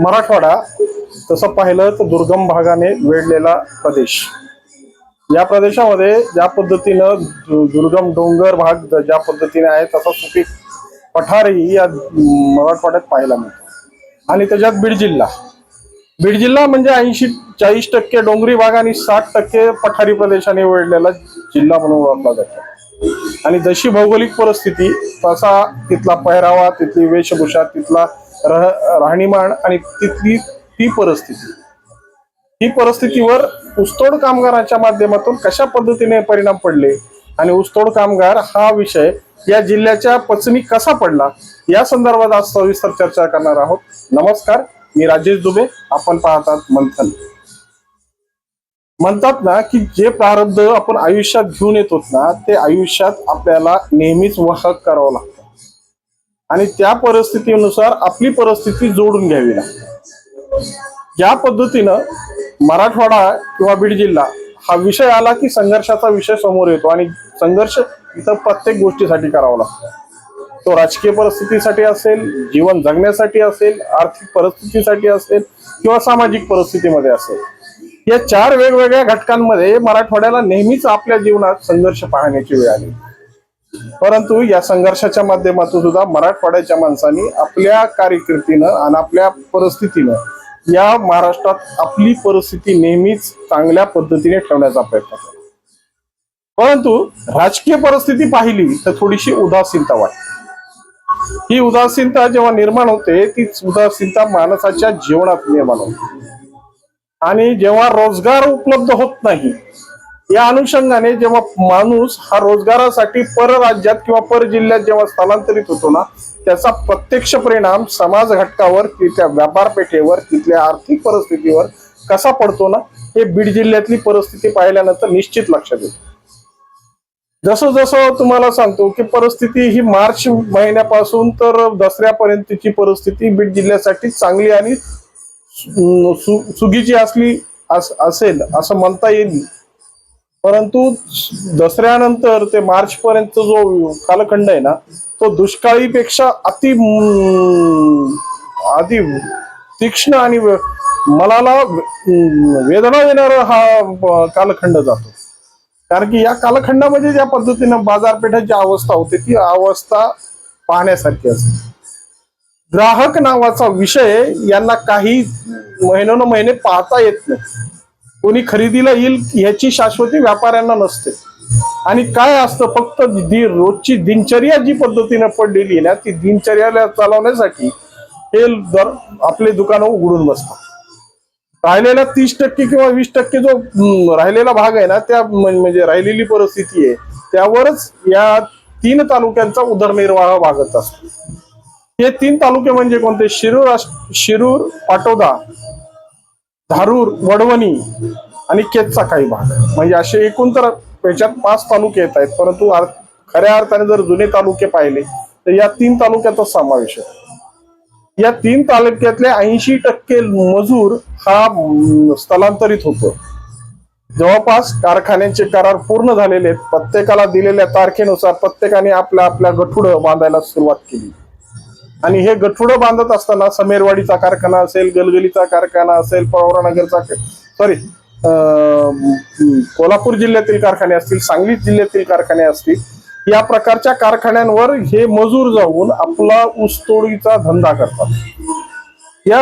मराठवाडा तसं पाहिलं तर दुर्गम भागाने वेढलेला प्रदेश. या प्रदेशामध्ये ज्या पद्धतीनं दु- दुर्गम डोंगर भाग ज्या पद्धतीने आहे तसा सुपीक पठारही या मराठवाड्यात पाहायला मिळतो. आणि त्याच्यात बीड जिल्हा. बीड जिल्हा म्हणजे ऐंशी चाळीस टक्के डोंगरी भाग आणि साठ टक्के पठारी प्रदेशाने वेढलेला जिल्हा म्हणून ओळखला जातो. आणि जशी भौगोलिक परिस्थिती तसा तिथला पहिरावा तिथली वेशभूषा तिथला रह राहणीमान आणि तिथली ती परिस्थिती. ही परिस्थितीवर ऊसतोड कामगारांच्या माध्यमातून कशा पद्धतीने परिणाम पडले आणि ऊसतोड कामगार हा विषय या जिल्ह्याच्या पचनी कसा पडला या संदर्भात आज सविस्तर चर्चा करणार आहोत. नमस्कार मी राजेश दुबे. आपण पाहतात मंथन. म्हणतात ना की जे प्रारब्ध आपण आयुष्यात घेऊन येतो ना ते आयुष्यात आपल्याला नेहमीच वाहक करावं लागतं. आणि त्या परिस्थितीनुसार आपली परिस्थिती जोडून घ्यावी लागते. ज्या पद्धतीनं मराठवाडा किंवा बीड जिल्हा हा विषय आला की संघर्षाचा विषय समोर येतो आणि संघर्ष इथं प्रत्येक गोष्टीसाठी करावा लागतो. तो राजकीय परिस्थितीसाठी असेल जीवन जगण्यासाठी असेल आर्थिक परिस्थितीसाठी असेल किंवा सामाजिक परिस्थितीमध्ये असेल. या चार वेगवेगळ्या घटकांमध्ये मराठवाड्याला नेहमीच आपल्या जीवनात संघर्ष पाहण्याची वेळ आली. परंतु या संघर्षाच्या माध्यमातून सुद्धा मराठवाड्याच्या माणसांनी आपल्या कारकिर्दीनं आणि आपल्या परिस्थितीनं या महाराष्ट्रात आपली परिस्थिती नेहमीच चांगल्या पद्धतीने ठेवण्याचा प्रयत्न केला. परंतु राजकीय परिस्थिती पाहिली तर थोडीशी उदासीनता वाटते. ही उदासीनता जेव्हा निर्माण होते ती उदासीनता माणसाच्या जीवनात निर्माण होते. आणि जेव्हा रोजगार उपलब्ध होत नाही या अनुषंगाने जेव्हा माणूस हा रोजगारासाठी परराज्यात किंवा पर जिल्ह्यात जेव्हा स्थलांतरित होतो ना त्याचा प्रत्यक्ष परिणाम समाज घटकावर तिथल्या व्यापारपेठेवर तिथल्या आर्थिक परिस्थितीवर कसा पडतो ना हे बीड जिल्ह्यातली परिस्थिती पाहिल्यानंतर निश्चित लक्षात येते. जसं जसं तुम्हाला सांगतो की परिस्थिती ही मार्च महिन्यापासून तर दसऱ्यापर्यंतची परिस्थिती बीड जिल्ह्यासाठी चांगली आणि सु- सु- सुगीची असली अस- असेल असं म्हणता येईल. परंतु दसऱ्यानंतर ते मार्च पर्यंत जो कालखंड आहे ना तो दुष्काळीपेक्षा अति अति तीक्ष्ण आणि मनाला वेदना देणारा हा कालखंड जातो. कारण की या कालखंडामध्ये ज्या पद्धतीनं बाजारपेठाची अवस्था होते ती अवस्था पाहण्यासारखी असते. ग्राहक नावाचा विषय यांना काही महिन्यानं महिने पाहता येत नाही. कोणी खरेदीला येईल ह्याची शाश्वती व्यापाऱ्यांना नसते. आणि काय असतं फक्त दी रोजची दिनचर्या जी पद्धतीने पडलेली आहे ना ती दिनचर्याला चालवण्यासाठी हे दर आपले दुकानं उघडून बसतात. राहिलेला तीस टक्के किंवा वीस टक्के जो राहिलेला भाग आहे ना त्या म्हणजे राहिलेली परिस्थिती आहे त्यावरच या तीन तालुक्यांचा उदरनिर्वाह भागत असतो. हे तीन तालुके म्हणजे कोणते? शिरूर शिरूर पाटोदा धारूर वडवणी आणि केतचा काही भाग. म्हणजे असे एकूण तर याच्यात पाच तालुके येत आहेत. परंतु खऱ्या अर्थाने जर जुने तालुके पाहिले तर या तीन तालुक्याचा समावेश आहे. या तीन तालुक्यातले ऐंशी टक्के मजूर हा स्थलांतरित होतो. जवळपास कारखान्यांचे करार पूर्ण झालेले आहेत. प्रत्येकाला दिलेल्या तारखेनुसार प्रत्येकाने आपल्या आपल्या गठुडं बांधायला सुरुवात केली. आणि हे गठुडं बांधत असताना समेरवाडीचा कारखाना असेल गलगलीचा कारखाना असेल पवारानगरचा सॉरी कोल्हापूर जिल्ह्यातील कारखाने असतील सांगली जिल्ह्यातील कारखाने असतील या प्रकारच्या कारखान्यांवर हे मजूर जाऊन आपला ऊसतोडीचा धंदा करतात. या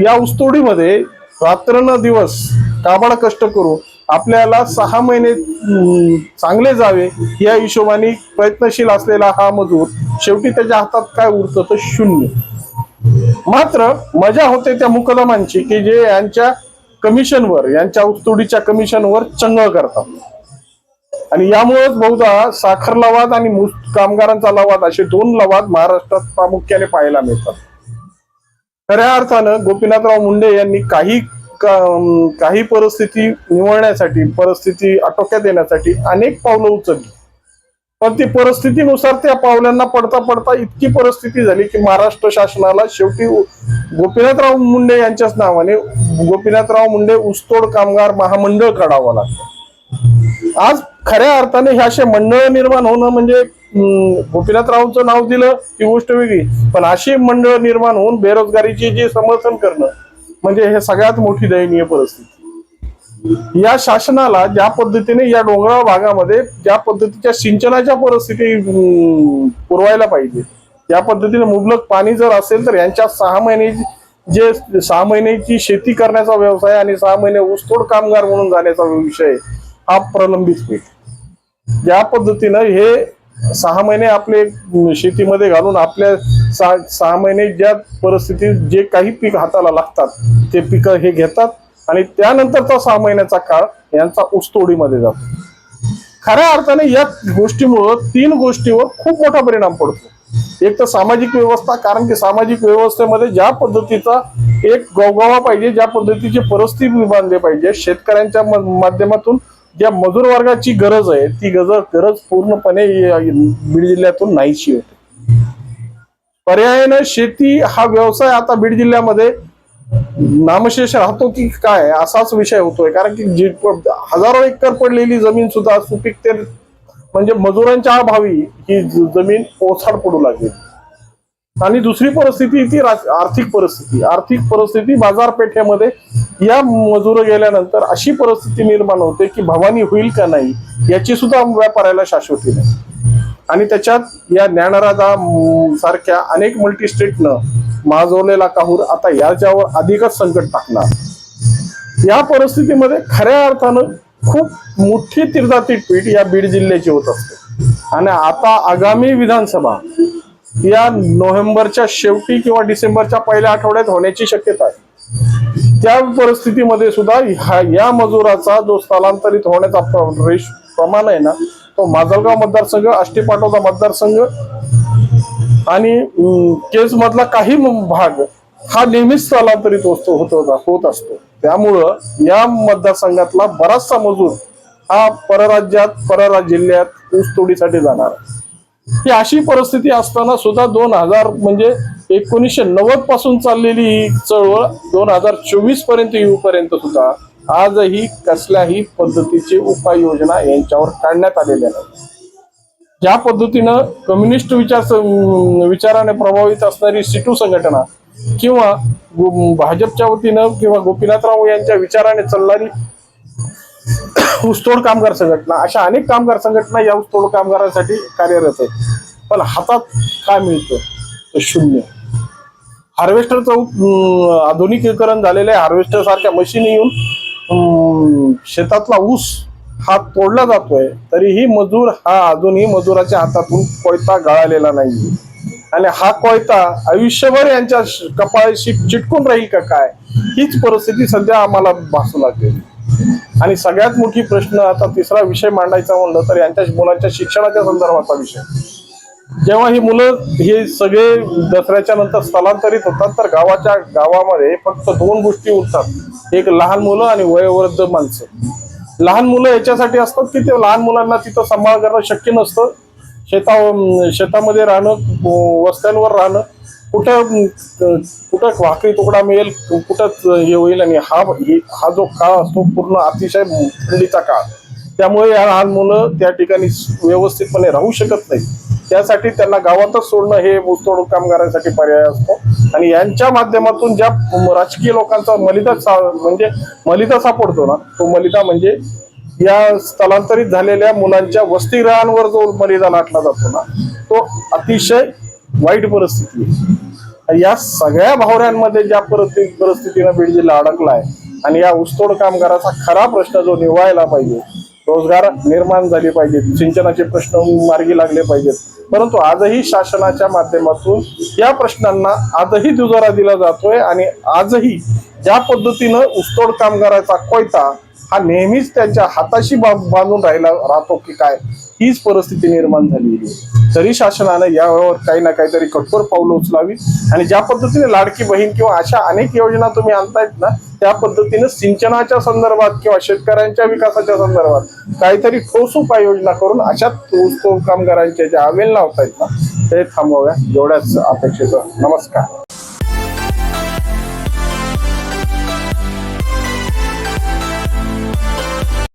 या ऊसतोडीमध्ये रात्र दिवस काबाड कष्ट करून आपल्याला सहा महिने चांगले जावे या हिशोबाने प्रयत्नशील असलेला हा मजूर शेवटी त्याच्या हातात काय उरतं तर शून्य. मात्र मजा होते त्या मुकदमांची की जे यांच्या कमिशनवर यांच्या उस्तोडीच्या कमिशनवर चंग करतात. आणि यामुळेच बहुधा साखर लवाद आणि कामगारांचा लवाद असे दोन लवाद महाराष्ट्रात प्रामुख्याने पाहायला मिळतात. खऱ्या अर्थानं गोपीनाथराव मुंडे यांनी काही का- काही परिस्थिती निवळण्यासाठी परिस्थिती आटोक्यात येण्यासाठी अनेक पावलं उचलली. पण ती परिस्थितीनुसार त्या पावलांना पडता पडता इतकी परिस्थिती झाली की महाराष्ट्र शासनाला शेवटी गोपीनाथराव मुंडे यांच्याच नावाने गोपीनाथराव मुंडे ऊसतोड कामगार महामंडळ काढावं लागलं. आज खऱ्या अर्थाने हे असे मंडळ निर्माण होणं म्हणजे अं, नाव दिलं ही गोष्ट वेगळी. पण अशी मंडळ निर्माण होऊन बेरोजगारीचे जे समर्थन करणं म्हणजे हे सगळ्यात मोठी दयनीय परिस्थिती. या शासनाला ज्या पद्धतीने या डोंगराळ भागामध्ये ज्या पद्धतीच्या सिंचनाच्या परिस्थिती पुरवायला पाहिजे या पद्धतीने मुबलक पाणी जर असेल तर यांच्या सहा महिने जे सहा महिन्याची शेती करण्याचा व्यवसाय आणि सहा महिने ऊसतोड कामगार म्हणून जाण्याचा विषय हा प्रलंबित होईल. ज्या पद्धतीनं हे सहा महिने आपले शेतीमध्ये घालून आपल्या सहा सहा महिने ज्या परिस्थितीत जे काही पीक हाताला लागतात ते पिकं हे घेतात आणि त्यानंतरचा सहा महिन्याचा काळ यांचा ऊसतोडीमध्ये जातो. खऱ्या अर्थाने या गोष्टीमुळं तीन गोष्टीवर खूप मोठा परिणाम पडतो. एक तर सामाजिक व्यवस्था कारण की सामाजिक व्यवस्थेमध्ये ज्या पद्धतीचा एक गवगावा पाहिजे ज्या पद्धतीची परिस्थिती बांधली पाहिजे शेतकऱ्यांच्या म- माध्यमातून ज्या मजूर वर्गाची गरज आहे ती गरज गरज पूर्णपणे बीड जिल्ह्यातून नाहीशी होते. पर्यायानं शेती हा व्यवसाय आता बीड जिल्ह्यामध्ये नामशेष राहतो की काय असाच विषय होतोय. कारण की जी हजारो एकर पडलेली जमीन सुद्धा सुपीकते म्हणजे मजुरांच्या अभावी ही जमीन ओसाड पडू लागली. आणि दुसरी परिस्थिती ती आर्थिक परिस्थिती. आर्थिक परिस्थिती बाजारपेठेमध्ये या मजूर गेल्यानंतर अशी परिस्थिती निर्माण होते की भवानी होईल का नाही याची सुद्धा व्यापाऱ्याला शाश्वती नाही. आणि त्याच्यात या ज्ञानराजा सारख्या अनेक मल्टीस्टेटनं माजवलेला काहूर आता याच्यावर अधिकच संकट टाकणार. या परिस्थितीमध्ये खऱ्या अर्थानं खूप मोठी तीर्थातीठ पीठ या बीड जिल्ह्याची होत असते. आणि आता आगामी विधानसभा या नोव्हेंबरच्या शेवटी किंवा डिसेंबरच्या पहिल्या आठवड्यात होण्याची शक्यता आहे त्या परिस्थितीमध्ये सुद्धा ह्या या मजुराचा जो स्थलांतरित होण्याचा रेश प्रमाण आहे ना तो माजलगाव मतदारसंघ आष्टी पाटोदा मतदारसंघ आणि केस मधला काही भाग हा नेहमीच स्थलांतरित असतो होत होता- होत असतो त्यामुळं या मतदारसंघातला बराचसा मजूर हा परराज्यात परराज्य जिल्ह्यात ऊसतोडीसाठी जाणार आहे. ही अशी परिस्थिती असताना सुद्धा दोन हजार म्हणजे एकोणीसशे नव्वदपासून चाललेली ही चळवळ दोन हजार चोवीसपर्यंत येऊपर्यंत सुद्धा आजही कसल्याही पद्धतीची उपाययोजना यांच्यावर काढण्यात आलेल्या नाही ज्या पद्धतीनं कम्युनिस्ट विचार विचाराने प्रभावित असणारी सिटू संघटना किंवा भाजपच्या वतीनं किंवा गोपीनाथराव यांच्या विचाराने चालणारी ऊसतोड कामगार संघटना अशा अनेक कामगार संघटना या ऊसतोड कामगारांसाठी कार्यरत आहेत. पण हातात काय मिळतं? तर शून्य. हार्वेस्टरचं आधुनिकीकरण आधुनिकीकरण आहे. हार्वेस्टर सारख्या मशीन येऊन शेतातला ऊस हा तोडला जातोय तरीही मजूर हा अजूनही मजुराच्या हातातून कोयता गळालेला नाही. आणि हा कोयता आयुष्यभर यांच्या कपाळशी चिटकून राहील का काय? हीच परिस्थिती सध्या आम्हाला भासू लागलेली आणि सगळ्यात मोठी प्रश्न आता तिसरा विषय मांडायचा म्हणलं तर यांच्या मुलांच्या शिक्षणाच्या संदर्भाचा विषय. जेव्हा ही मुलं हे सगळे दसऱ्याच्या नंतर स्थलांतरित होतात तर गावाच्या गावामध्ये फक्त दोन गोष्टी उरतात. एक लहान मुलं आणि वयोवृद्ध माणसं. लहान मुलं याच्यासाठी असतात की ते लहान मुलांना तिथं सांभाळ करणं शक्य नसतं. शेता शेतामध्ये राहणं वस्त्यांवर राहणं कुठं कुठं भाकरी तुकडा मिळेल कुठंच हे होईल आणि हा हा जो काळ असतो पूर्ण अतिशय थंडीचा काळ. त्यामुळे या लहान मुलं त्या ठिकाणी व्यवस्थितपणे राहू शकत नाही त्यासाठी त्यांना गावातच सोडणं हे ऊसतोड कामगारांसाठी पर्याय असतो. आणि यांच्या माध्यमातून ज्या राजकीय लोकांचा मलिदा सा- म्हणजे मलिदा सापडतो ना तो मलिदा म्हणजे या स्थलांतरित झालेल्या मुलांच्या वसतिगृहांवर जो मलिदा लाटला जातो ना तो अतिशय वाईट परिस्थिती आहे. या सगळ्या भावऱ्यांमध्ये ज्या परिस्थिती परिस्थितीनं बीड जिल्हा अडकला आहे आणि या ऊसतोड कामगाराचा खरा प्रश्न जो निवळायला पाहिजे रोजगार निर्माण झाले पाहिजेत सिंचनाचे प्रश्न मार्गी लागले पाहिजेत परंतु आजही शासनाच्या माध्यमातून या प्रश्नांना आजही दुजोरा दिला जातोय आणि आजही ज्या पद्धतीनं ऊसतोड कामगाराचा कोयता हा नेहमीच त्यांच्या हाताशी बांधून राहिला राहतो की काय हीच परिस्थिती निर्माण झालेली आहे. तरी शासनानं यावर काही ना काहीतरी कठोर पावलं उचलावी आणि ज्या पद्धतीने लाडकी बहीण किंवा अशा अनेक योजना तुम्ही आणतायत ना त्या पद्धतीने सिंचनाच्या संदर्भात किंवा शेतकऱ्यांच्या विकासाच्या संदर्भात काहीतरी ठोस उपाययोजना करून अशा ऊसतोड कामगारांच्या ज्या आवेल लावता आहेत ना ते थांबवाव्या. एवढ्याच अपेक्षेचं नमस्कार.